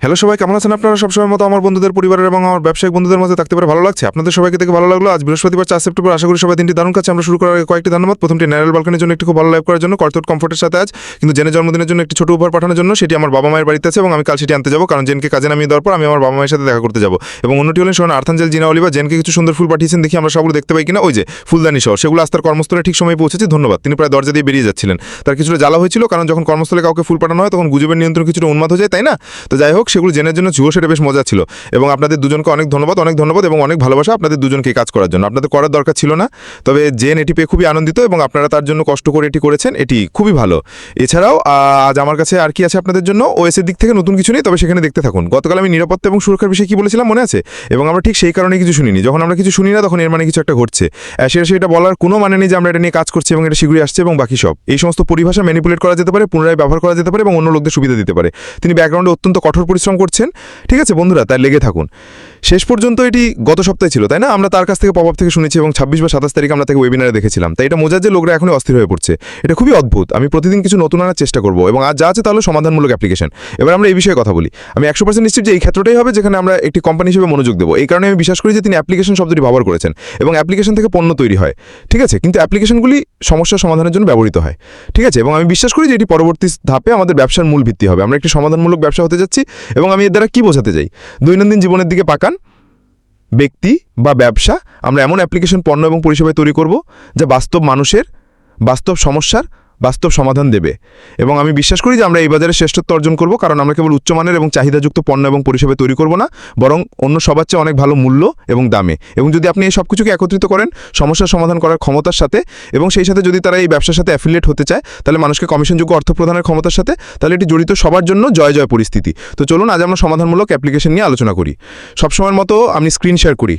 Hello সবাই, কেমন আছেন আপনারা? সবসময় মতো আমার বন্ধুদের, পরিবারের এবং আমার ব্যবসায়িক বন্ধুদের মধ্যে থাকতে পারে ভালো লাগছে। আপনাদের সবাইকে দেখে ভালো লাগল। আজ বৃহস্পতিবার, চার সেপ্টেম্বর, আশা করি সবাই দিনটি দারুণ কাছে আমরা শুরু করার কয়েকটি ধন্যবাদ। প্রথমটি ন্যারেল বালকানির জন্য একটি খুব ভালো লাইভ করার জন্য কর্তট কমফোর্টের সাথে আজ। কিন্তু জেনে জন্মদিনের জন্য একটি ছোট উপহার পাঠানোর জন্য, সেটি আমার বাবা মায়ের বাড়িতে আছে এবং আমি কাল সেটি আনতে যাব। কারণ জেনকে কাজে নামিয়ে দেওয়ার পর আমি আমার বাবা মায়ের সাথে দেখা করতে যাব। এবং অন্যটি হলেন শোনা আর্থাঞ্জেল জিনা অলিভা। জেনকে কিছু সুন্দর ফুল পাঠিয়েছেন দেখি আমরা সবগুলো দেখতে পাই কিনা। ওই যে, ফুলদানি সহ। সেগুলো আস্তার কর্মস্থলে ঠিক সময় পৌঁছেছে। ধন্যবাদ। তিনি প্রায় দরজা দিয়ে বেরিয়ে যাচ্ছিলেন। তার কিছুটা জ্বালা হয়েছিল, কারণ যখন কর্মস্থলে কাউকে ফুল পাঠানো হয়, তখন গুজবের নিয়ন্ত্রণ কিছুটা উন্মাদ হয়ে যায়, তাই না? তো যাই হোক সেগুলো জেনের জন্য ছিল সেটা বেশ মজা ছিল। এবং আপনাদের দুজনকে অনেক ধন্যবাদ অনেক ধন্যবাদ এবং অনেক ভালোবাসা আপনাদের দুজনকে কাজ করার জন্য। আপনাদের করার দরকার ছিল না, তবে জেন এটি পেয়ে খুবই আনন্দিত এবং আপনারা তার জন্য কষ্ট করে এটি করেছেন, এটি খুবই ভালো। এছাড়াও আজ আমার কাছে আর কি আছে আপনাদের জন্য? ওএসের দিক থেকে নতুন কিছু নেই, তবে সেখানে দেখতে থাকুন। গতকাল আমি নিরাপত্তা এবং সুরক্ষার বিষয়ে কি বলেছিলাম মনে আছে? এবং আমরা ঠিক সেই কারণে কিছু শুনিনি। যখন আমরা কিছু শুনি না, তখন এর মানে কিছু একটা ঘটছে। সেটা সেটা বলার কোনো মানে নেই যে আমরা এটা নিয়ে কাজ করছি এবং এটা শীঘ্রই আসছে এবং বাকি সব। এই সমস্ত পরিভাষা ম্যানিপুলেট করা যেতে পারে, পুনরায় ব্যবহার করা যেতে পারে এবং অন্য লোকদের সুবিধা দিতে পারে। তিনি ব্যাকগ্রাউন্ডে অত্যন্ত কঠোর পরিশ্রম করছেন, ঠিক আছে বন্ধুরা, তাই লেগে থাকুন। শেষ পর্যন্ত এটি গত সপ্তাহে ছিল, তাই না? আমরা তার কাছ থেকে পপ থেকে শুনেছি এবং ছাব্বিশ বা সাতাশ তারিখ আমরা তাকে ওয়েবিনারে দেখেছিলাম। তাই এটা মজার যে লোকরা এখনই অস্থির হয়ে পড়ছে। এটা খুবই অদ্ভুত। আমি প্রতিদিন কিছু নতুন আনার চেষ্টা করব এবং আজ যা আছে তাহলে সমাধানমূলক অ্যাপ্লিকেশন এবার আমরা এই বিষয়ে কথা বলি। আমি একশো পার্সেন্ট নিশ্চিত যে এই ক্ষেত্রটাই হবে যেখানে আমরা একটি কোম্পানি হিসেবে মনোযোগ দেবো। এই কারণে আমি বিশ্বাস করি যে তিনি অ্যাপ্লিকেশন শব্দটি ব্যবহার করেছেন এবং অ্যাপ্লিকেশন থেকে পণ্য তৈরি হয়, ঠিক আছে? কিন্তু অ্যাপ্লিকেশনগুলি সমস্যার সমাধানের জন্য ব্যবহৃত হয়, ঠিক আছে? এবং আমি বিশ্বাস করি যে এটি পরবর্তী ধাপে আমাদের ব্যবসার মূল ভিত্তি হবে। আমরা একটি সমাধানমূলক ব্যবসা হতে যাচ্ছি এবং আমি এর দ্বারা কী বোঝাতে চাই? দৈনন্দিন জীবনের দিকে পাকান। ব্যক্তি বা ব্যবসা, আমরা এমন অ্যাপ্লিকেশন পণ্য এবং পরিষেবায় তৈরি করব যা বাস্তব মানুষের, বাস্তব সমস্যার বাস্তব সমাধান দেবে। এবং আমি বিশ্বাস করি যে আমরা এই বাজারে শ্রেষ্ঠত্ব অর্জন করব, কারণ আমরা কেবল উচ্চমানের এবং চাহিদাযুক্ত পণ্য এবং পরিষেবা তৈরি করব না, বরং অন্য সবার চেয়ে অনেক ভালো মূল্য এবং দামে। এবং যদি আপনি এই সব কিছুকে একত্রিত করেন, সমস্যার সমাধান করার ক্ষমতার সাথে, এবং সেই সাথে যদি তারা এই ব্যবসার সাথে অ্যাফিলিয়েট হতে চায়, তাহলে মানুষকে কমিশনযোগ্য অর্থ প্রদানের ক্ষমতার সাথে, তাহলে এটি জড়িত সবার জন্য জয় জয় পরিস্থিতি। তো চলুন, আজ আমরা সমাধানমূলক অ্যাপ্লিকেশন নিয়ে আলোচনা করি। সবসময়ের মতো আমি স্ক্রিন শেয়ার করি।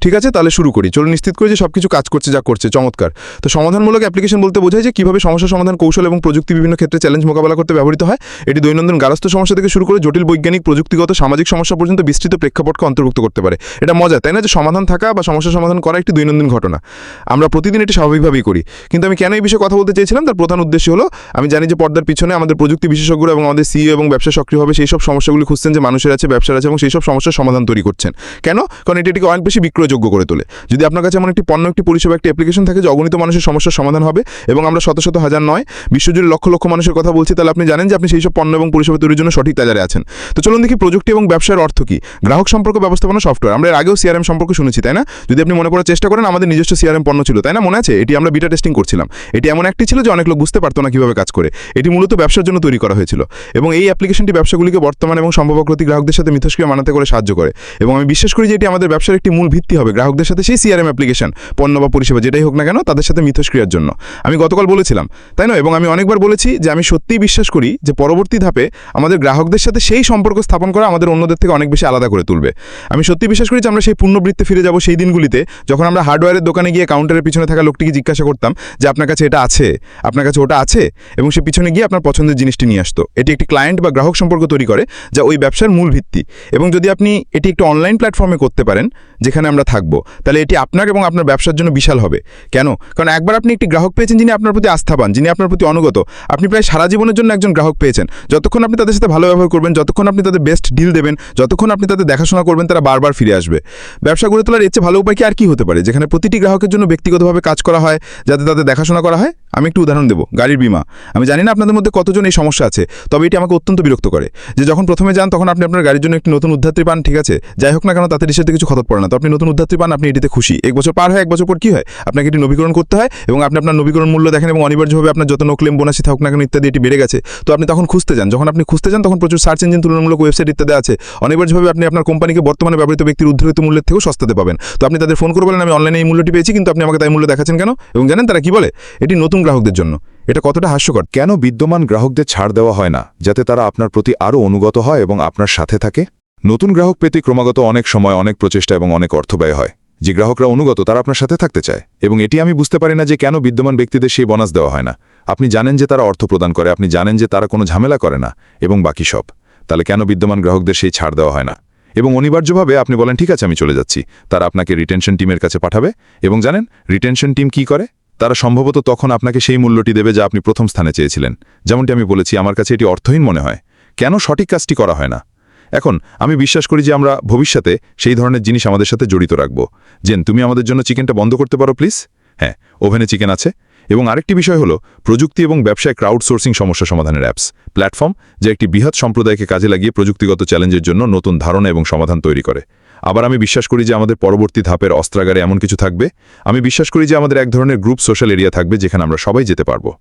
ঠিক আছে? তাহলে শুরু করি। চলুন নিশ্চিত করি যে সব কিছু কাজ করছে, যা করছে। চমৎকার। তো সমাধানমূলক অ্যাপ্লিকেশন বলতে বোঝায় যে কীভাবে সমস্যা সমাধান কৌশল এবং প্রযুক্তি বিভিন্ন ক্ষেত্রে চ্যালেঞ্জ মোকাবেলা করতে ব্যবহৃত হয়। এটি দৈনন্দিন গারস্থ সমস্যা থেকে শুরু করে জটিল বৈজ্ঞানিক, প্রযুক্তিগত, সামাজিক সমস্যা পর্যন্ত বিস্তৃত প্রেক্ষাপটকে অন্তর্ভুক্ত করতে পারে। এটা মজা তাই না? যে সমাধান থাকা বা সমস্যা সমাধান করা একটি দৈনন্দিন ঘটনা। আমরা প্রতিদিন এটি স্বাভাবিকভাবেই করি। কিন্তু আমি কেন এই বিষয়ে কথা বলতে চেয়েছিলাম? তার প্রধান উদ্দেশ্য হলো, আমি জানি যে পর্দার পিছনে আমাদের প্রযুক্তি বিশেষজ্ঞরা এবং আমাদের সিইও এবং ব্যবসা সক্রিয়ভাবে সেই সব সমস্যাগুলি খুঁজছেন যে মানুষের আছে ব্যবসার আছে এবং সেই সব সমস্যার সমাধান তৈরি করছেন। কেন? কারণ এটি এটিকে অনেক বেশি বিক্রয়যোগ্য করে তোলে। যদি আপনার কাছে এমন একটি পণ্য, একটি পরিষেবা, একটি অ্যাপ্লিকেশন থাকে যে অগণিত মানুষের সমস্যার সমাধান হবে এবং আমরা শত শত হাজার নয়, বিশ্বজুড়ে লক্ষ লক্ষ মানুষের কথা বলছি, তাহলে আপনি জানেন যে আপনি সেই সব পণ্য এবং পরিষেবা তৈরির জন্য সঠিক বাজারে আছেন। তো চলুন দেখি প্রযুক্তি এবং ব্যবসার অর্থ কি। গ্রাহক সম্পর্ক ব্যবস্থাপনা সফটওয়্যার আমরা আগেও সিআরএম সম্পর্কে শুনেছি, তাই না? যদি আপনি মনে করার চেষ্টা করেন, আমাদের নিজস্ব সিআরএম পণ্য ছিল, তাই না? মনে আছে? এটি আমরা বিটা টেস্টিং করছিলাম। এটি এমন একটি ছিল যে অনেক লোক বুঝতে পারতো না কীভাবে কাজ করে। এটি মূলত ব্যবসার জন্য তৈরি করা হয়েছিল। এবং এই অ্যাপ্লিকেশনটি ব্যবসাগুলিকে বর্তমান এবং সম্ভাবগ্রতি গ্রাহকদের সাথে মিথস্ক্রিয়া মানাতে করে সাহায্য করে। এবং আমি বিশ্বাস করি যে এটি আমাদের ব্যবসার একটি মূল ভিত্তি হবে? গ্রাহকদের সাথে সেই সিআরএম অ্যাপ্লিকেশন পণ্য বা পরিষেবা যেটাই হোক না কেন, তাদের সাথে মিথস্ক্রিয়ার জন্য। আমি গতকাল বলেছিলাম, তাই না এবং আমি অনেকবার বলেছি যে আমি সত্যিই বিশ্বাস করি যে পরবর্তী ধাপে আমাদের গ্রাহকদের সাথে সেই সম্পর্ক স্থাপন করা আমাদের অন্যদের থেকে অনেক বেশি আলাদা করে তুলবে। আমি সত্যি বিশ্বাস করি যে আমরা সেই পূর্ণবৃত্তে ফিরে যাব সেই দিনগুলিতে, যখন আমরা হার্ডওয়্যারের দোকানে গিয়ে কাউন্টারের পিছনে থাকা লোকটিকে জিজ্ঞাসা করতাম যে, আপনার কাছে এটা আছে? আপনার কাছে ওটা আছে? এবং সে পিছনে গিয়ে আপনার পছন্দের জিনিসটি নিয়ে আসতো। এটি একটি ক্লায়েন্ট বা গ্রাহক সম্পর্ক তৈরি করে, যা ওই ব্যবসার মূল ভিত্তি। এবং যদি আপনি এটি একটি অনলাইন প্ল্যাটফর্মে করতে পারেন, যেখানে আমরা থাকব। তাহলে এটি আপনার এবং আপনার ব্যবসার জন্য বিশাল হবে। কেন? কারণ একবার আপনি একটি গ্রাহক পেয়েছেন যিনি আপনার প্রতি আস্থাবান যিনি আপনার প্রতি অনুগত, আপনি প্রায় সারা জীবনের জন্য একজন গ্রাহক পেয়েছেন। যতক্ষণ আপনি তাদের সাথে ভালো ব্যবহার করবেন, যতক্ষণ আপনি তাদের বেস্ট ডিল দেবেন, যতক্ষণ আপনি তাদের দেখাশোনা করবেন, তারা বারবার ফিরে আসবে। ব্যবসা গড়ে তোলার এর চেয়ে ভালো উপায় কি আর কি হতে পারে? যেখানে প্রতিটি গ্রাহকের জন্য ব্যক্তিগতভাবে কাজ করা হয়, যাতে তাদের দেখাশোনা করা হয়, আমি একটু উদাহরণ দেবো, গাড়ির বিমা। আমি জানি না আপনাদের মধ্যে কতজন এই সমস্যা আছে, তবে এটি আমাকে অত্যন্ত বিরক্ত করে। যে যখন প্রথমে যান, তখন আপনি আপনার গাড়ির জন্য একটি নতুন উদ্ধাত্রী পান, ঠিক আছে? যাই হোক না কেন, তাতে রিসেতে কিছু খতত পড়ে না। তো আপনি নতুন উদ্ধাত্রী পান, আপনি এটিতে খুশি। এক বছর পার হয়, এক বছর পর কি হয়? আপনাকে এটি নবীকরণ করতে হয় এবং আপনি আপনার নবীকরণ মূল্য দেখেন এবং অনিবার্যভাবে আপনার যত নোক্লেম বোনাসি থাকুক না কেন ইত্যাদি এটি বেড়ে গেছে। তো আপনি তখন খুঁজতে যান। যখন আপনি খুঁজতে যান, তখন প্রচুর সার্চ ইঞ্জিন তুলনামূলক ওয়েবসাইট ইত্যাদি আছে। অনিবার্যভাবে আপনি আপনার কোম্পানিকে বর্তমানে ব্যবহৃত ব্যক্তির উদ্ধৃত মূল্যের থেকেও সস্তাতে পাবেন। তো আপনি তাদের ফোন করে বলেন, আমি অনলাইনে এই মূল্যটি পেয়েছি, কিন্তু আপনি আমাকে তাই মূল্য দেখাচ্ছেন কেন? এবং জানেন তারা কি বলে? এটি নতুন গ্রাহকদের জন্য। এটা কতটা হাস্যকর। কেন বিদ্যমান গ্রাহকদের ছাড় দেওয়া হয় না, যাতে তারা আপনার প্রতি আরও অনুগত হয় এবং আপনার সাথে থাকে? নতুন গ্রাহক পেতে ক্রমাগত অনেক সময় অনেক প্রচেষ্টা এবং অনেক অর্থ ব্যয় হয়। যে গ্রাহকরা অনুগত, তারা আপনার সাথে থাকতে চায়। এবং এটি আমি বুঝতে পারি না যে কেন বিদ্যমান ব্যক্তিদের সেই বোনাস দেওয়া হয় না। আপনি জানেন যে তারা অর্থ প্রদান করে, আপনি জানেন যে তারা কোনো ঝামেলা করে না, এবং বাকি সব। তাহলে কেন বিদ্যমান গ্রাহকদের সেই ছাড় দেওয়া হয় না? এবং অনিবার্যভাবে আপনি বলেন, ঠিক আছে, আমি চলে যাচ্ছি। তারা আপনাকে রিটেনশন টিমের কাছে পাঠাবে। এবং জানেন রিটেনশন টিম কি করে? তারা সম্ভবত তখন আপনাকে সেই মূল্যটি দেবে যা আপনি প্রথম স্থানে চেয়েছিলেন। যেমনটি আমি বলেছি, আমার কাছে এটি অর্থহীন মনে হয়। কেন সঠিক কাজটি করা হয় না? এখন, আমি বিশ্বাস করি যে আমরা ভবিষ্যতে সেই ধরনের জিনিস আমাদের সাথে জড়িত রাখব। জেন, তুমি আমাদের জন্য চিকেনটা বন্ধ করতে পারো, প্লিজ? হ্যাঁ ওভেনে চিকেন আছে। এবং আরেকটি বিষয় হলো, প্রযুক্তি এবং ব্যবসায় ক্রাউড সোর্সিং সমস্যা সমাধানের অ্যাপস প্ল্যাটফর্ম, যা একটি বৃহৎ সম্প্রদায়কে কাজে লাগিয়ে প্রযুক্তিগত চ্যালেঞ্জের জন্য নতুন ধারণা এবং সমাধান তৈরি করে। আবার আমি বিশ্বাস করি যে আমাদের পরবর্তী ধাপের অস্ত্রাগারে এমন কিছু থাকবে। আমি বিশ্বাস করি যে আমাদের এক ধরনের গ্রুপ সোশ্যাল এরিয়া থাকবে যেখানে আমরা সবাই যেতে পারব।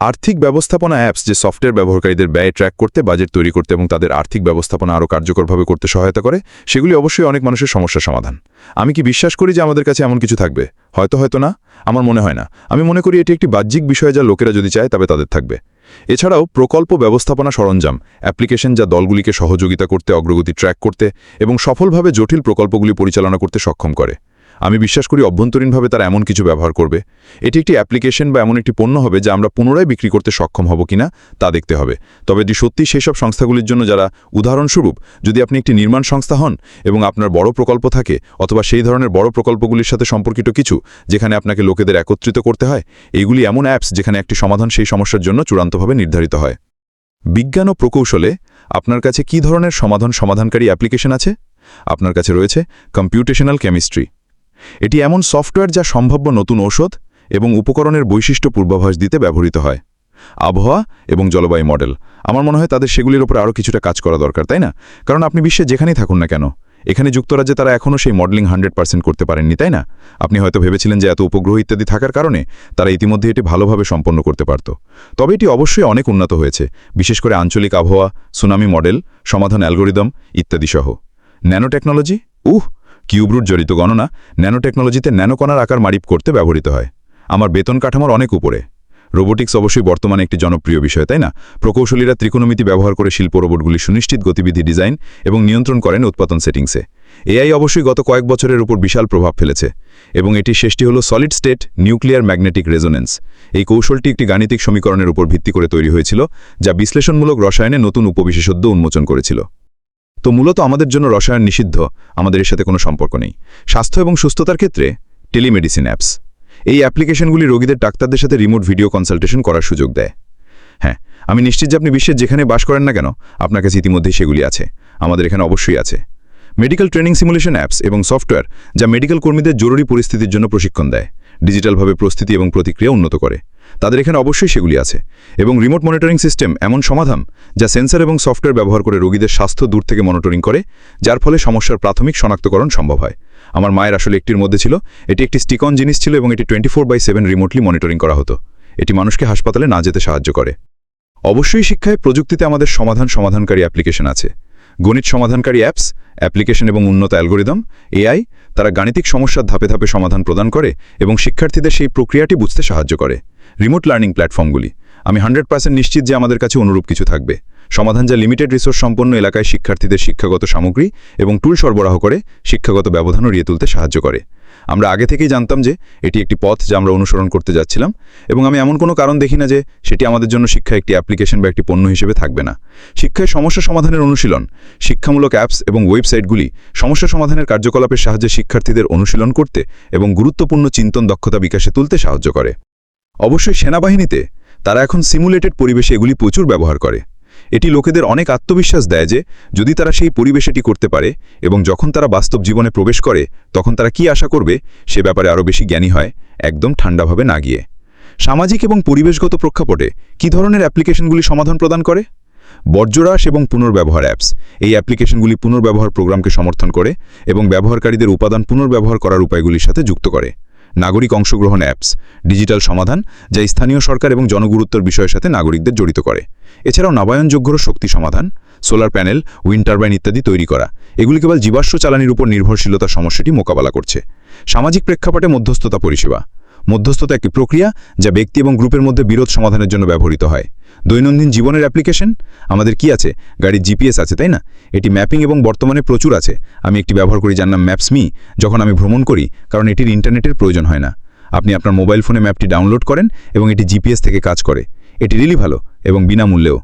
আর্থিক ব্যবস্থাপনা অ্যাপস যে সফটওয়্যার ব্যবহারকারীদের ব্যয় ট্র্যাক করতে বাজেট তৈরি করতে এবং তাদের আর্থিক ব্যবস্থাপনা আরও কার্যকরভাবে করতে সহায়তা করে, সেগুলি অবশ্যই অনেক মানুষের সমস্যার সমাধান। আমি কি বিশ্বাস করি যে আমাদের কাছে এমন কিছু থাকবে? হয়তো হয়তো না। আমার মনে হয় না। আমি মনে করি এটি একটি বাহ্যিক বিষয় যা লোকেরা যদি চায় তবে তাদের থাকবে। এছাড়াও প্রকল্প ব্যবস্থাপনা সরঞ্জাম অ্যাপ্লিকেশন যা দলগুলিকে সহযোগিতা করতে, অগ্রগতি ট্র্যাক করতে এবং সফলভাবে জটিল প্রকল্পগুলি পরিচালনা করতে সক্ষম করে। আমি বিশ্বাস করি অভ্যন্তরীণভাবে তারা এমন কিছু ব্যবহার করবে। এটি একটি অ্যাপ্লিকেশন বা এমন একটি পণ্য হবে যা আমরা পুনরায় বিক্রি করতে সক্ষম হব কিনা তা দেখতে হবে। তবে এটি সত্যি সেসব সংস্থাগুলির জন্য যারা উদাহরণস্বরূপ, যদি আপনি একটি নির্মাণ সংস্থা হন এবং আপনার বড় প্রকল্প থাকে অথবা সেই ধরনের বড় প্রকল্পগুলির সাথে সম্পর্কিত কিছু যেখানে আপনাকে লোকেদের একত্রিত করতে হয়, এইগুলি এমন অ্যাপস যেখানে একটি সমাধান সেই সমস্যার জন্য চূড়ান্তভাবে নির্ধারিত হয়। বিজ্ঞান ও প্রকৌশলে আপনার কাছে কি ধরনের সমাধান সমাধানকারী অ্যাপ্লিকেশন আছে? আপনার কাছে রয়েছে কম্পিউটেশনাল কেমিস্ট্রি। এটি এমন সফটওয়্যার যা সম্ভাব্য নতুন ঔষধ এবং উপকরণের বৈশিষ্ট্য পূর্বাভাস দিতে ব্যবহৃত হয়। আবহাওয়া এবং জলবায়ু মডেল। আমার মনে হয় তাদের সেগুলির উপর আরও কিছুটা কাজ করা দরকার, তাই না? কারণ আপনি বিশ্বে যেখানেই থাকুন না কেন, এখানে যুক্তরাজ্যে তারা এখনও সেই মডেলিং হান্ড্রেড পার্সেন্ট করতে পারেননি, তাই না? আপনি হয়তো ভেবেছিলেন যে এত উপগ্রহ ইত্যাদি থাকার কারণে তারা ইতিমধ্যে এটি ভালোভাবে সম্পন্ন করতে পারত। তবে এটি অবশ্যই অনেক উন্নত হয়েছে, বিশেষ করে আঞ্চলিক আবহাওয়া, সুনামি মডেল, সমাধান অ্যালগোরিদম ইত্যাদি সহ। ন্যানো টেকনোলজি উহ! কিউব্রুট জড়িত গণনা ন্যানোটেকনোলজিতে ন্যানোকণার আকার মারিপ করতে ব্যবহৃত হয়। আমার বেতন কাঠামোর অনেক উপরে। রোবোটিক্স অবশ্যই বর্তমানে একটি জনপ্রিয় বিষয়, তাই না? প্রকৌশলীরা ত্রিকোণমিতি ব্যবহার করে শিল্প রোবটগুলি সুনিশ্চিত গতিবিধি ডিজাইন এবং নিয়ন্ত্রণ করেন উৎপাদন সেটিংসে। এআই অবশ্যই গত কয়েক বছরের উপর বিশাল প্রভাব ফেলেছে এবং এটি শেষটি হল solid state nuclear magnetic resonance. এই কৌশলটি একটি গাণিতিক সমীকরণের উপর ভিত্তি করে তৈরি হয়েছিল, যা বিশ্লেষণমূলক রসায়নে নতুন উপবিশেষজ্ঞ উন্মোচন করেছিল। তো মূলত আমাদের জন্য রসায়ন নিষিদ্ধ, আমাদের এর সাথে কোনো সম্পর্ক নেই। স্বাস্থ্য এবং সুস্থতার ক্ষেত্রে টেলিমেডিসিন অ্যাপস। এই অ্যাপ্লিকেশনগুলি রোগীদের ডাক্তারদের সাথে রিমোট ভিডিও কনসালটেশন করার সুযোগ দেয়। হ্যাঁ আমি নিশ্চিত যে আপনি বিশ্বের যেখানে বাস করেন না কেন, আপনার কাছে ইতিমধ্যেই সেগুলি আছে। আমাদের এখানে অবশ্যই আছে। মেডিকেল ট্রেনিং সিমুলেশন অ্যাপস এবং সফটওয়্যার যা মেডিকেল কর্মীদের জরুরি পরিস্থিতির জন্য প্রশিক্ষণ দেয়। ডিজিটালভাবে প্রস্তুতি এবং প্রতিক্রিয়া উন্নত করে। তাদের এখানে অবশ্যই সেগুলি আছে। এবং রিমোট মনিটরিং সিস্টেম এমন সমাধান যা সেন্সর এবং সফটওয়্যার ব্যবহার করে রোগীদের স্বাস্থ্য দূর থেকে মনিটরিং করে, যার ফলে সমস্যার প্রাথমিক শনাক্তকরণ সম্ভব হয়। আমার মায়ের আসলে একটির মধ্যে ছিল, এটি একটি স্টিকন জিনিস ছিল এবং এটি twenty four by seven remotely monitoring করা হতো। এটি মানুষকে হাসপাতালে না যেতে সাহায্য করে। অবশ্যই শিক্ষায় প্রযুক্তিতে আমাদের সমাধান সমাধানকারী অ্যাপ্লিকেশন আছে। গণিত সমাধানকারী অ্যাপস, অ্যাপ্লিকেশন এবং উন্নত অ্যালগোরিদম, এআই তারা গাণিতিক সমস্যার ধাপে ধাপে সমাধান প্রদান করে এবং শিক্ষার্থীদের সেই প্রক্রিয়াটি বুঝতে সাহায্য করে। রিমোট লার্নিং প্ল্যাটফর্মগুলি। আমি হান্ড্রেড পার্সেন্ট নিশ্চিত যে আমাদের কাছে অনুরূপ কিছু থাকবে। সমাধান যা লিমিটেড রিসোর্স সম্পন্ন এলাকায় শিক্ষার্থীদের শিক্ষাগত সামগ্রী এবং টুল সরবরাহ করে শিক্ষাগত ব্যবধানও উড়িয়ে তুলতে সাহায্য করে। আমরা আগে থেকেই জানতাম যে এটি একটি পথ যা আমরা অনুসরণ করতে যাচ্ছিলাম এবং আমি এমন কোনো কারণ দেখি না যে সেটি আমাদের জন্য শিক্ষা একটি অ্যাপ্লিকেশন বা একটি পণ্য হিসেবে থাকবে না। শিক্ষায় সমস্যা সমাধানের অনুশীলন, শিক্ষামূলক অ্যাপস এবং ওয়েবসাইটগুলি সমস্যা সমাধানের কার্যকলাপের সাহায্যে শিক্ষার্থীদের অনুশীলন করতে এবং গুরুত্বপূর্ণ চিন্তন দক্ষতা বিকাশে তুলতে সাহায্য করে। অবশ্যই সেনাবাহিনীতে তারা এখন সিমুলেটেড পরিবেশে এগুলি প্রচুর ব্যবহার করে। এটি লোকেদের অনেক আত্মবিশ্বাস দেয় যে, যদি তারা সেই পরিবেশেটি করতে পারে এবং যখন তারা বাস্তব জীবনে প্রবেশ করে, তখন তারা কি আশা করবে, সে ব্যাপারে আরও বেশি জ্ঞানী হয়, একদম ঠান্ডাভাবে না গিয়ে। সামাজিক এবং পরিবেশগত প্রেক্ষাপটে কি ধরনের অ্যাপ্লিকেশনগুলি সমাধান প্রদান করে? বর্জ্যরাস এবং পুনর্ব্যবহার অ্যাপস। এই অ্যাপ্লিকেশনগুলি পুনর্ব্যবহার প্রোগ্রামকে সমর্থন করে এবং ব্যবহারকারীদের উপাদান পুনর্ব্যবহার করার উপায়গুলির সাথে যুক্ত করে। নাগরিক অংশগ্রহণ অ্যাপস। ডিজিটাল সমাধান, যা স্থানীয় সরকার এবং জনগুরুত্বর বিষয়ের সাথে নাগরিকদের জড়িত করে। এছাড়াও নবায়নযোগ্য শক্তি সমাধান, সোলার প্যানেল, উইন্ড টারবাইন ইত্যাদি তৈরি করা। এগুলি কেবল জীবাশ্ম চালানির উপর নির্ভরশীলতার সমস্যাটি মোকাবেলা করছে। সামাজিক প্রেক্ষাপটে মধ্যস্থতা পরিষেবা। মধ্যস্থতা একটি প্রক্রিয়া যা ব্যক্তি এবং গ্রুপের মধ্যে বিরোধ সমাধানের জন্য ব্যবহৃত হয়। দৈনন্দিন জীবনের অ্যাপ্লিকেশন? আমাদের কি আছে? গাড়ির জিপিএস আছে, তাই না? এটি ম্যাপিং এবং বর্তমানে প্রচুর আছে। আমি একটি ব্যবহার করি যার নাম ম্যাপসমি যখন আমি ভ্রমণ করি, কারণ এটির ইন্টারনেটের প্রয়োজন হয় না। আপনি আপনার মোবাইল ফোনে ম্যাপটি ডাউনলোড করেন এবং এটি জিপিএস থেকে কাজ করে। এটি রিলি ভালো এবং বিনামূল্যেও।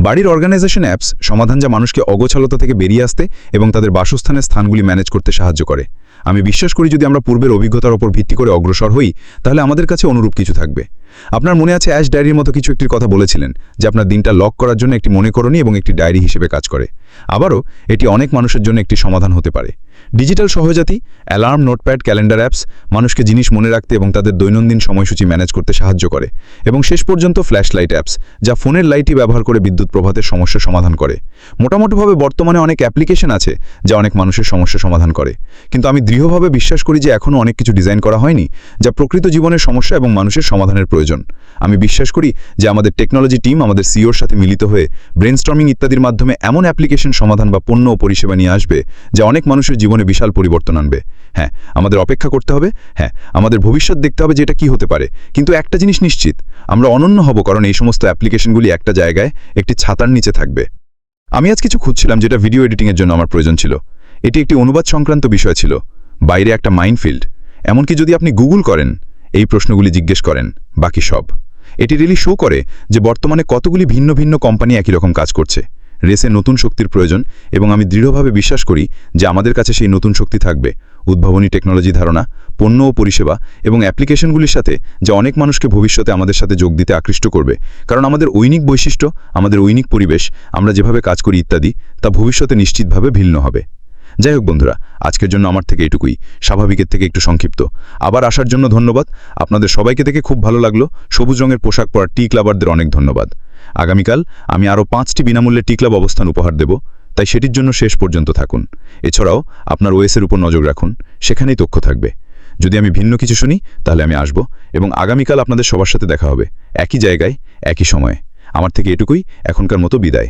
বাড়ির অর্গানাইজেশন অ্যাপস সমাধান যা মানুষকে অগোছালতা থেকে বেরিয়ে আসতে এবং তাদের বাসস্থানের স্থানগুলি ম্যানেজ করতে সাহায্য করে। আমি বিশ্বাস করি যদি আমরা পূর্বের অভিজ্ঞতার ওপর ভিত্তি করে অগ্রসর হই, তাহলে আমাদের কাছে অনুরূপ কিছু থাকবে। আপনার মনে আছে অ্যাশ ডায়েরির মতো কিছু একটির কথা বলেছিলেন, যে আপনার দিনটা লক করার জন্য একটি মনে করণী এবং একটি ডায়েরি হিসেবে কাজ করে। আবারও, এটি অনেক মানুষের জন্য একটি সমাধান হতে পারে। ডিজিটাল সহজাতি, অ্যালার্ম, নোটপ্যাড, ক্যালেন্ডার অ্যাপস মানুষকে জিনিস মনে রাখতে এবং তাদের দৈনন্দিন সময়সূচি ম্যানেজ করতে সাহায্য করে এবং শেষ পর্যন্ত ফ্ল্যাশ লাইট অ্যাপস যা ফোনের লাইটই ব্যবহার করে বিদ্যুৎ প্রভাতের সমস্যা সমাধান করে। মোটামুটিভাবে বর্তমানে অনেক অ্যাপ্লিকেশন আছে যা অনেক মানুষের সমস্যা সমাধান করে। কিন্তু আমি দৃঢ়ভাবে বিশ্বাস করি যে এখনও অনেক কিছু ডিজাইন করা হয়নি যা প্রকৃত জীবনের সমস্যা এবং মানুষের সমাধানের প্রয়োজন। আমি বিশ্বাস করি যে আমাদের টেকনোলজি টিম, আমাদের সিওর সাথে মিলিত হয়ে ব্রেনস্টর্মিং ইত্যাদির মাধ্যমে এমন অ্যাপ্লিকেশন সমাধান বা পণ্য ও পরিষেবা নিয়ে আসবে যা অনেক মানুষের জীবনে বিশাল পরিবর্তন আনবে। হ্যাঁ আমাদের অপেক্ষা করতে হবে। হ্যাঁ আমাদের ভবিষ্যৎ দেখতে হবে যে এটা কি হতে পারে। কিন্তু একটা জিনিস নিশ্চিত, আমরা অনন্য হব কারণ এই সমস্ত অ্যাপ্লিকেশনগুলি একটা জায়গায় একটি ছাতার নিচে থাকবে। আমি আজ কিছু খুঁজছিলাম যেটা ভিডিও এডিটিংয়ের জন্য আমার প্রয়োজন ছিল। এটি একটি অনুবাদ সংক্রান্ত বিষয় ছিল। বাইরে একটা মাইনফিল্ড। এমনকি যদি আপনি গুগল করেন, এই প্রশ্নগুলি জিজ্ঞেস করেন, বাকি সব। এটি রিলি শো করে যে বর্তমানে কতগুলি ভিন্ন ভিন্ন কোম্পানি একই রকম কাজ করছে। রেসে নতুন শক্তির প্রয়োজন এবং আমি দৃঢ়ভাবে বিশ্বাস করি যে আমাদের কাছে সেই নতুন শক্তি থাকবে। উদ্ভাবনী টেকনোলজি ধারণা, পণ্য ও পরিষেবা এবং অ্যাপ্লিকেশনগুলির সাথে যা অনেক মানুষকে ভবিষ্যতে আমাদের সাথে যোগ দিতে আকৃষ্ট করবে। কারণ আমাদের ঐনিক বৈশিষ্ট্য, আমাদের ঐনিক পরিবেশ, আমরা যেভাবে কাজ করি ইত্যাদি, তা ভবিষ্যতে নিশ্চিতভাবে ভিন্ন হবে। যাই হোক বন্ধুরা, আজকের জন্য আমার থেকে এটুকুই। স্বাভাবিকের থেকে একটু সংক্ষিপ্ত। আবার আসার জন্য ধন্যবাদ। আপনাদের সবাইকে থেকে খুব ভালো লাগল। সবুজ রঙের পোশাক পরা টি ক্লাবারদের অনেক ধন্যবাদ। আগামীকাল আমি আরও পাঁচটি বিনামূল্যে টিকলাব অবস্থান উপহার দেব, তাই সেটির জন্য শেষ পর্যন্ত থাকুন। এছাড়াও আপনার ওয়েসের উপর নজর রাখুন, সেখানেই তক্ষ থাকবে। যদি আমি ভিন্ন কিছু শুনি, তাহলে আমি আসব এবং আগামীকাল আপনাদের সবার সাথে দেখা হবে। একই জায়গায়, একই সময়ে। আমার থেকে এটুকুই এখনকার মতো বিদায়।